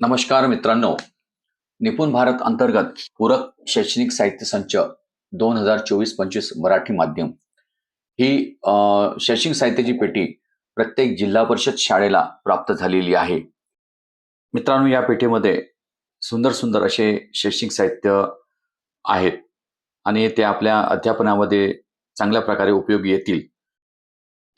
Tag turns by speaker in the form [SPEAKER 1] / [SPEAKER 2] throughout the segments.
[SPEAKER 1] नमस्कार मित्रांनो. निपुण भारत अंतर्गत पूरक शैक्षणिक साहित्य संच दोन हजार चोवीस पंचवीस मराठी माध्यम ही अ, शैक्षणिक साहित्याची पेटी प्रत्येक जिल्हा परिषद शाळेला प्राप्त झालेली आहे. मित्रांनो या पेटीमध्ये सुंदर सुंदर असे शैक्षणिक साहित्य आहेत आणि ते आपल्या अध्यापनामध्ये चांगल्या प्रकारे उपयोगी येतील.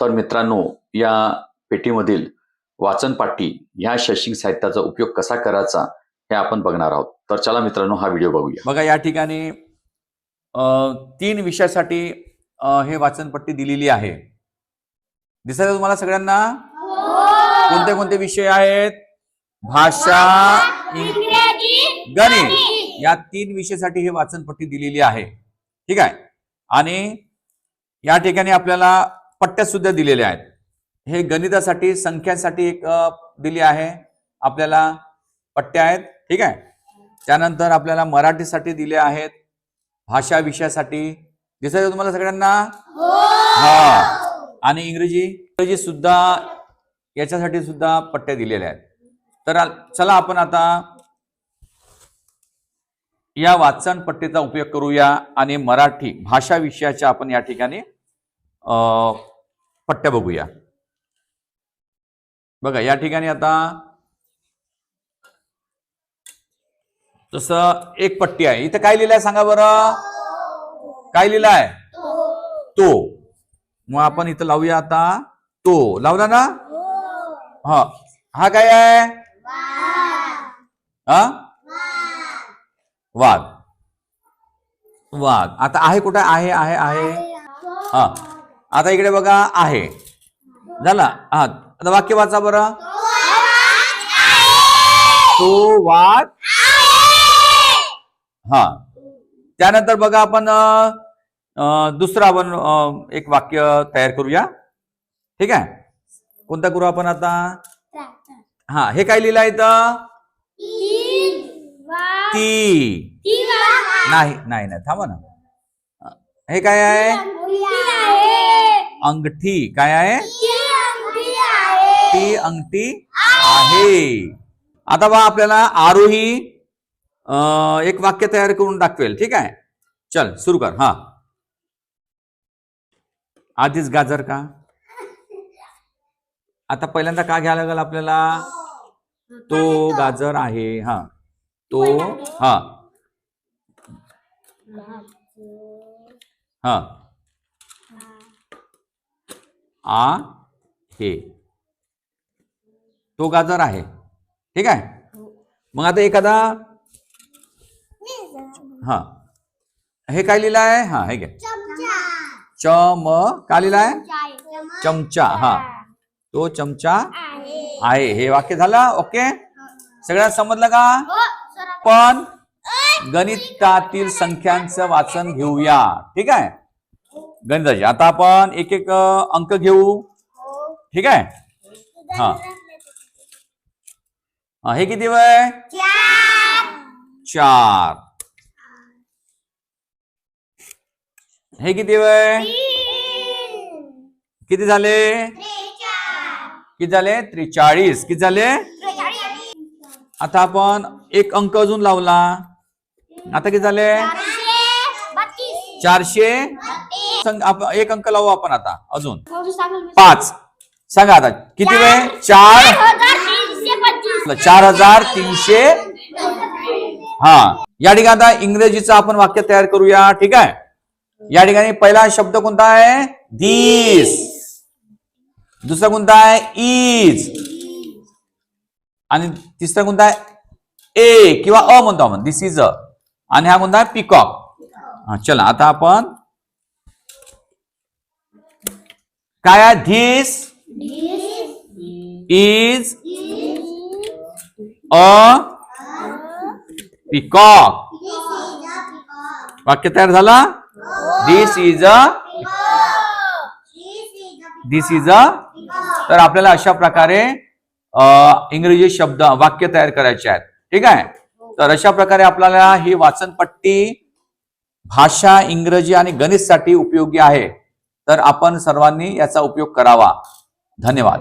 [SPEAKER 1] तर मित्रांनो या पेटीमधील वाचनपाठी ह्या शैक्षणिक साहित्याचा उपयोग कसा करायचा हे आपण बघणार आहोत. तर चला मित्रांनो हा व्हिडिओ बघूया.
[SPEAKER 2] बघा या ठिकाणी तीन विषयासाठी हे वाचनपट्टी दिलेली आहे. दिसत तुम्हाला सगळ्यांना? कोणते कोणते विषय आहेत? भाषा गणित या तीन विषयासाठी हे वाचनपट्टी दिलेली आहे. ठीक आहे? आणि या ठिकाणी आपल्याला पट्ट्या सुद्धा दिलेल्या आहेत. हे गणितासाठी संख्यांसाठी एक दिली आहे. आपल्याला पट्ट्या आहेत. ठीक आहे? त्यानंतर आपल्याला मराठीसाठी दिले आहेत. भाषा विषयासाठी. आहे तुम्हाला सगळ्यांना? हा. आणि इंग्रजी इंग्रजी सुद्धा याच्यासाठी सुद्धा पट्ट्या दिलेल्या आहेत. तर चला आपण आता या वाचन पट्टीचा उपयोग करूया आणि मराठी भाषा विषयाच्या आपण या ठिकाणी अ, पट्ट्या बघूया. बघा या ठिकाणी आता तसं एक पट्टी आहे. इथं काय लिहिलंय सांगा बरं? काय लिहिलंय? तो. मग आपण इथं लावूया आता तो. लावला ना? हा. हा काय आहे? हा? वाघ. वाघ. आता आहे कुठे? आहे आहे आहे. हा. आता इकडे बघा आहे. झाला. हा. आता वाक्य वाचा बरं. तो वाद हा. त्यानंतर बघा आपण दुसरं आपण एक वाक्य तयार करूया. ठीक आहे? कोणता करू आपण आता? हा हे काय लिहिलं आहे ती. नाही नाही नाही थांबा ना. हे काय आहे? अंगठी. काय आहे? ती अंगठी आहे. आता बा आपल्याला आरोही एक वाक्य तयार करून दाखवेल. ठीक आहे? चल सुरू कर. हा. आधीच गाजर का? आता पहिल्यांदा का घ्यायला लागेल आपल्याला? तो गाजर आहे. हा. तो हा. हा. आ हे. तो गाजर आहे. ठीक आहे? मग आता एखादा हा. हे काय लिहिलं आहे? हा हे घ्या चम काय लिहिलं आहे? चमचा हा. तो चमचा आहे. हे वाक्य झालं? ओके? सगळ्यात समजलं का? पण गणितातील संख्यांचं वाचन घेऊया. ठीक आहे? गणिताचे. आता आपण एक एक अंक घेऊ. ठीक आहे? हा. हा, किती वय? चार. हे किती वय? किती झाले? किती झाले? त्रेचाळीस. किती झाले? आता आपण एक अंक अजून लावला. आता किती झाले? चारशे. एक अंक लावू आपण आता अजून. पाच. सांगा आता. किती वेळ चार. चार हजार तीनशे. हा. या ठिकाणी आता इंग्रजीचं आपण वाक्य तयार करूया. ठीक आहे? या ठिकाणी पहिला शब्द कोणता आहे? धीस दुसरा कोणता आहे? इज आणि तिसरा कोणता आहे? ए किंवा अ म्हणतो आपण. दिस इज अ आणि हा कोणता आहे? पिकॉक हा चला आता आपण काय आहे? This is a? पिकॉक. वाक्य तयार झाला? दिस is a this is a तर आपल्याला अशा प्रकारे इंग्रजी शब्द वाक्य तयार करायचे आहेत. ठीक आहे? तर अशा प्रकारे आपल्याला ही वाचनपट्टी भाषा इंग्रजी आणि गणितसाठी उपयोगी आहे. तर आपण सर्वांनी याचा उपयोग करावा. धन्यवाद.